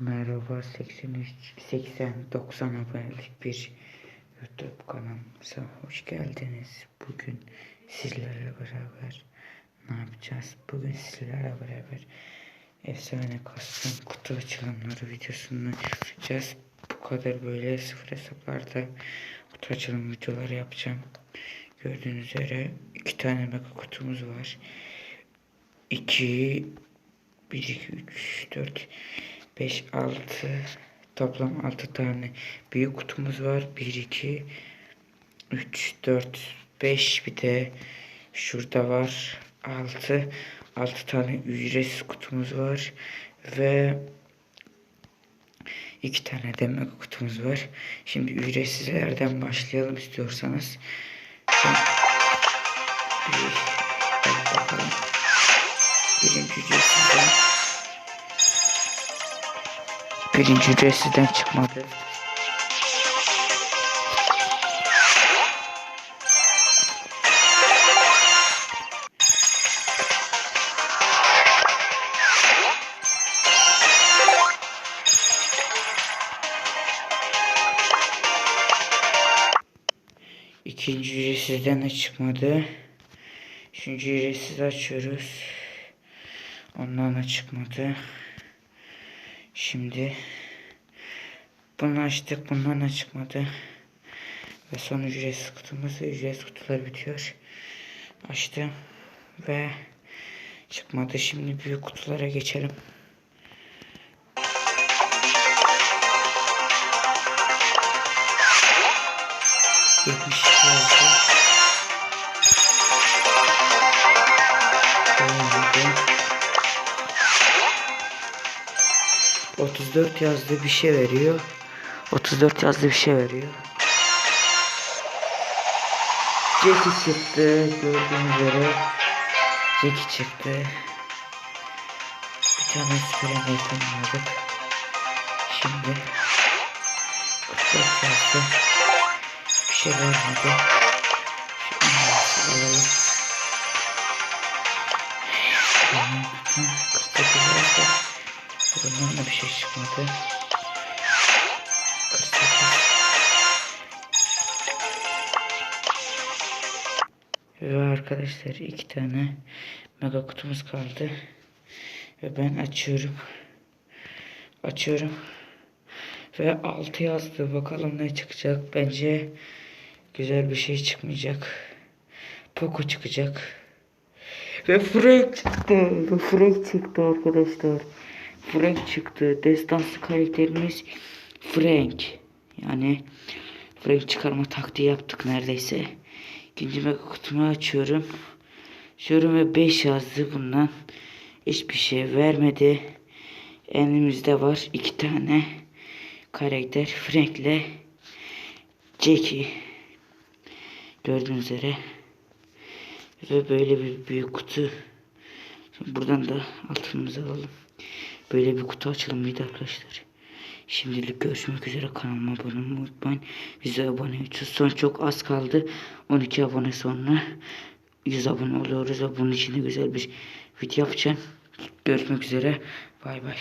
Merhaba 83 80 90 abonelik bir YouTube kanalımıza hoş geldiniz. Bugün sizlerle beraber ne yapacağız? Bugün sizlerle beraber efsane custom kutu açılımları videosunu yapacağız. Bu kadar böyle sıfır hesaplarda kutu açılım videoları yapacağım. Gördüğünüz üzere iki tane mega kutumuz var. 2 1 2 3 4 5 6 toplam 6 tane büyük kutumuz var. 1 2 3 4 5 bir de şurada var 6 6 tane ücretsiz kutumuz var ve iki tane de mega kutumuz var. Şimdi ücretsizlerden başlayalım istiyorsanız. Şimdi bir, bakalım. Birinci ücretsizden Birinci ücretsizden çıkmadı. İkinci ücretsizden de çıkmadı. Üçüncü ücretsiz açıyoruz. Ondan da çıkmadı. Şimdi bunu açtık. Bundan da çıkmadı. Ve son ücretsiz kutumuz ücretsiz kutular bitiyor. Açtım. Ve çıkmadı. Şimdi büyük kutulara geçelim. Yetmiş 34 yazdığı bir şey veriyor. 34 yazdığı bir şey veriyor. Jackie çıktı. Gördüğünüz üzere Jackie çıktı. Bir tane süperen yapamadık. Şimdi 44 yazdı. Bir şey vermedi. Şimdi alalım. Tamam. 48 yazdı. Bundan da bir şey çıkmadı. 48. Ve arkadaşlar iki tane mega kutumuz kaldı. Ve ben açıyorum. Açıyorum. Ve 6 yazdı. Bakalım ne çıkacak. Bence güzel bir şey çıkmayacak. Poco çıkacak. Ve Frank çıktı. Ve Frank çıktı arkadaşlar. Frank çıktı. Destansı karakterimiz Frank. Yani Frank çıkarma taktiği yaptık neredeyse. İkinci mega kutumu açıyorum. Ve 5 yazdı bundan. Hiçbir şey vermedi. Elimizde var iki tane karakter. Frank ile Jackie. Gördüğünüz üzere. Ve böyle bir büyük kutu. Şimdi buradan da altınımızı alalım. Böyle bir kutu açılımıydı arkadaşlar. Şimdilik görüşmek üzere kanalıma abone olmayı unutmayın. Bize abone 300 son çok az kaldı. 12 abone sonra 100 abone oluyoruz ve bunun için de güzel bir video yapacağım. Görüşmek üzere. Bay bay.